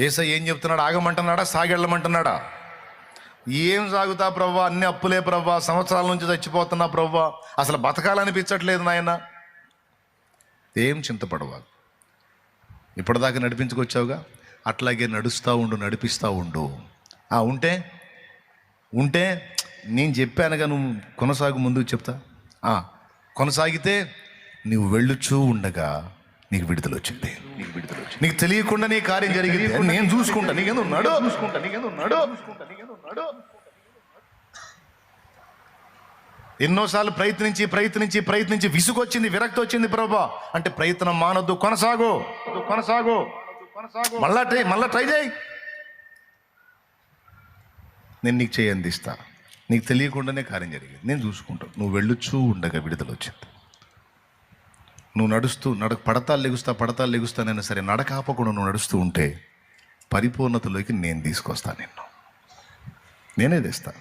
ఏసై ఏం చెప్తున్నాడు? ఆగమంటున్నాడా? సాగెళ్ళమంటున్నాడా? ఏం సాగుతా ప్రవ్వా? అన్ని అప్పులే ప్రవ్వా. సంవత్సరాల నుంచి చచ్చిపోతున్నా ప్రవ్వా. అసలు బతకాలనిపించట్లేదు నాయన. ఏం చింతపడవా ఇప్పటిదాకా నడిపించుకొచ్చావుగా? అట్లాగే నడుస్తూ ఉండు నడిపిస్తూ ఉండు. ఆ ఉంటే? ఉంటే? నేను చెప్పానుగా నువ్వు కొనసాగు ముందుకు చెప్తా. కొనసాగితే నువ్వు వెళ్ళుచూ ఉండగా నీకు విడుదల వచ్చింది. నీకు విడుదల వచ్చింది నీకు తెలియకుండా నీ కార్యం జరిగింది. నేను చూసుకుంటా. నీకేందో ఉన్నాడు చూసుకుంటా నీకేందో ఉన్నాడు చూసుకుంటా. నీకేందో ఉన్నాడు ఎన్నోసార్లు ప్రయత్నించి ప్రయత్నించి ప్రయత్నించి విసుగొచ్చింది విరక్తి వచ్చింది ప్రభా. అంటే ప్రయత్నం మానొద్దు కొనసాగు. కొనసాగు. కొనసాగు మళ్ళా ట్రై మళ్ళా ట్రై చేయి. నేను నీకు చేయి అందిస్తా నీకు తెలియకుండానే కార్యం జరిగింది. నేను చూసుకుంటాను నువ్వు వెళ్ళుచూ ఉండగా విడుదల వచ్చింది. నువ్వు నడుస్తూ నడ పడతాలు లెగుస్తా పడతాలు లెగుస్తానైనా సరే నడక ఆపకుండా నువ్వు నడుస్తూ ఉంటే పరిపూర్ణతలోకి నేను తీసుకొస్తాను నిన్ను. నేనే తెస్తా.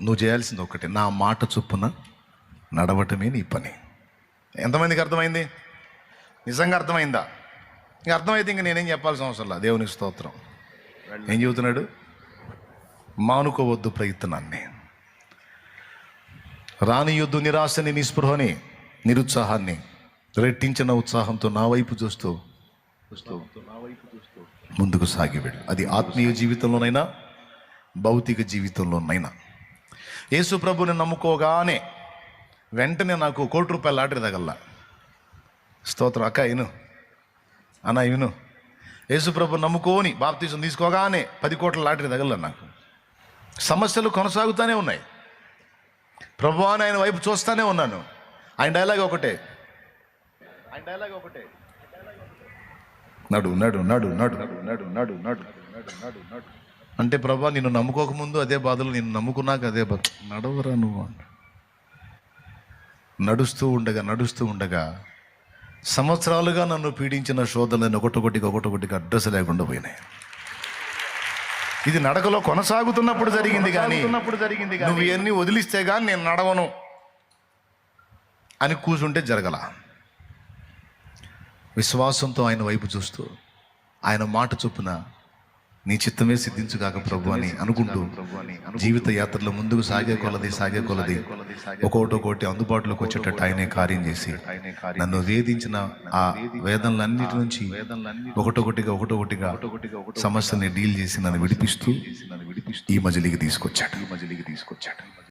నువ్వు చేయాల్సింది ఒకటి నా మాట చొప్పున నడవటమే నీ పని. ఎంతమందికి అర్థమైంది? నిజంగా అర్థమైందా? ఇంక అర్థమైతే ఇంక నేనేం చెప్పాల్సిన అవసరం లేదు. దేవునికి స్తోత్రం. ఏం చెబుతున్నాడు? మానుకోవద్దు ప్రయత్నాన్ని. రానియొద్దు నిరాశని నిస్పృహని నిరుత్సాహాన్ని. రెట్టించిన ఉత్సాహంతో నా వైపు చూస్తూ చూస్తూ ముందుకు సాగి వెళ్ళు. అది ఆత్మీయ జీవితంలోనైనా భౌతిక జీవితంలోనైనా. యేసు ప్రభుని నమ్ముకోగానే వెంటనే నాకు కోటి రూపాయల లాటరీ తగల్లా. స్తోత్రం. అక్క ఇను. అన్న ఇను యేసు ప్రభు నమ్ముకోని బాప్తీసం తీసుకోగానే పది కోట్ల లాటరీ తగల నాకు. సమస్యలు కొనసాగుతూనే ఉన్నాయి. ప్రభు ఆయన వైపు చూస్తూనే ఉన్నాను. ఆయన డైలాగ్ ఒకటే ఆయన డైలాగ్ ఒకటే. నడు నడు నడు నడు. నడు నడు నడు నడు నడు అంటే ప్రభా నిన్ను నమ్ముకోకముందు అదే బాధలు నిన్ను నమ్ముకున్నాక అదే బాధ నడవరా నువ్వు నడుస్తూ ఉండగా నడుస్తూ ఉండగా సంవత్సరాలుగా నన్ను పీడించిన శోధనలు ఒకటొకటిగా ఒకటొకటిగా అడ్రస్ లేకుండా పోయినాయి. ఇది నడకలో కొనసాగుతున్నప్పుడు జరిగింది కానీ జరిగింది నువ్వు ఇవన్నీ వదిలిస్తే కానీ నేను నడవను అని కూర్చుంటే జరగల. విశ్వాసంతో ఆయన వైపు చూస్తూ ఆయన మాట చొప్పున నీ చిత్తమే సిద్ధించుగాక ప్రభు అని అనుకుంటూ జీవిత యాత్రలో ముందుకు సాగే కొలది సాగే కొలది. ఒకటో ఒక్కొక్కటి అందుబాటులోకి వచ్చేటట్టు ఆయనే కార్యం చేసి నన్ను వేధించిన ఆ వేదనలన్నిటి నుంచి ఒకటొకటిగా ఒకటొకటిగా సమస్యని డీల్ చేసి నన్ను విడిపిస్తూ ఈ మజిలీకి తీసుకొచ్చాడు ఈ మజిలీకి తీసుకొచ్చాడు.